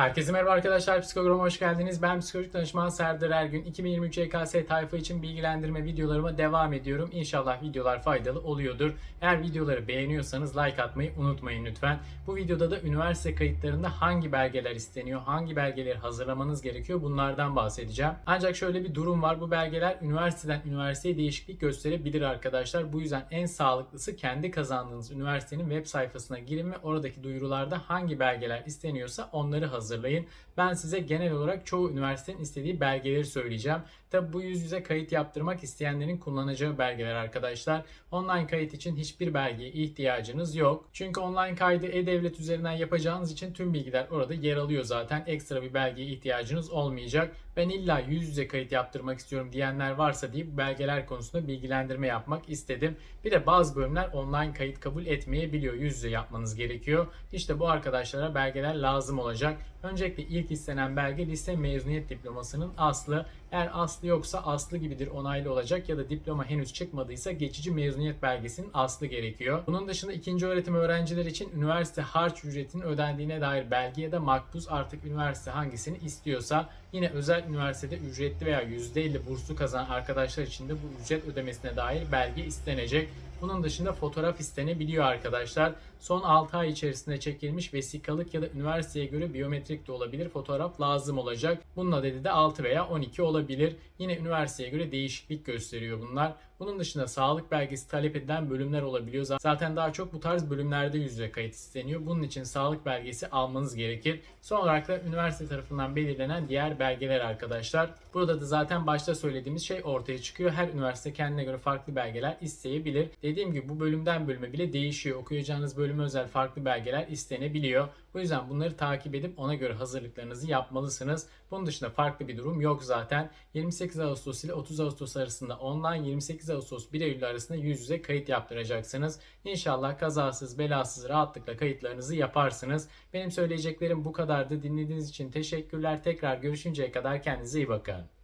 Herkese merhaba arkadaşlar. Psikograma hoş geldiniz. Ben psikolojik danışman Serdar Ergün. 2023 YKS tayfa için bilgilendirme videolarıma devam ediyorum. İnşallah videolar faydalı oluyordur. Eğer videoları beğeniyorsanız like atmayı unutmayın lütfen. Bu videoda da üniversite kayıtlarında hangi belgeler isteniyor, hangi belgeleri hazırlamanız gerekiyor bunlardan bahsedeceğim. Ancak şöyle bir durum var. Bu belgeler üniversiteden üniversiteye değişiklik gösterebilir arkadaşlar. Bu yüzden en sağlıklısı kendi kazandığınız üniversitenin web sayfasına girin ve oradaki duyurularda hangi belgeler isteniyorsa onları hazırlayın. Ben size genel olarak çoğu üniversitenin istediği belgeleri söyleyeceğim. Tabi bu yüz yüze kayıt yaptırmak isteyenlerin kullanacağı belgeler arkadaşlar. Online kayıt için hiçbir belgeye ihtiyacınız yok. Çünkü online kaydı e-devlet üzerinden yapacağınız için tüm bilgiler orada yer alıyor zaten. Ekstra bir belgeye ihtiyacınız olmayacak. Ben illa yüz yüze kayıt yaptırmak istiyorum diyenler varsa bu belgeler konusunda bilgilendirme yapmak istedim. Bir de bazı bölümler online kayıt kabul etmeyebiliyor. Yüz yüze yapmanız gerekiyor. İşte bu arkadaşlara belgeler lazım olacak. Öncelikle ilk istenen belge lise mezuniyet diplomasının aslı. Eğer aslı yoksa aslı gibidir onaylı olacak ya da diploma henüz çıkmadıysa geçici mezuniyet belgesinin aslı gerekiyor. Bunun dışında ikinci öğretim öğrenciler için üniversite harç ücretinin ödendiğine dair belge ya da makbuz artık üniversite hangisini istiyorsa yine özel üniversitede ücretli veya %50 burslu kazanan arkadaşlar için de bu ücret ödemesine dair belge istenecek. Bunun dışında fotoğraf istenebiliyor arkadaşlar. Son 6 ay içerisinde çekilmiş vesikalık ya da üniversiteye göre biyometrik de olabilir fotoğraf lazım olacak. Bunun adedi de 6 veya 12 olabilir. Yine üniversiteye göre değişiklik gösteriyor bunlar. Bunun dışında sağlık belgesi talep edilen bölümler olabiliyor. Zaten daha çok bu tarz bölümlerde yüzde kayıt isteniyor. Bunun için sağlık belgesi almanız gerekir. Son olarak da üniversite tarafından belirlenen diğer belgeler arkadaşlar. Burada da zaten başta söylediğimiz şey ortaya çıkıyor. Her üniversite kendine göre farklı belgeler isteyebilir. Dediğim gibi bu bölümden bölüme bile değişiyor. Okuyacağınız bölüme özel farklı belgeler istenebiliyor. Bu yüzden bunları takip edip ona göre hazırlıklarınızı yapmalısınız. Bunun dışında farklı bir durum yok zaten. 28 Ağustos ile 30 Ağustos arasında online, 28 Ağustos 1 Eylül arasında yüz yüze kayıt yaptıracaksınız. İnşallah kazasız belasız rahatlıkla kayıtlarınızı yaparsınız. Benim söyleyeceklerim bu kadardı. Dinlediğiniz için teşekkürler. Tekrar görüşünceye kadar kendinize iyi bakın.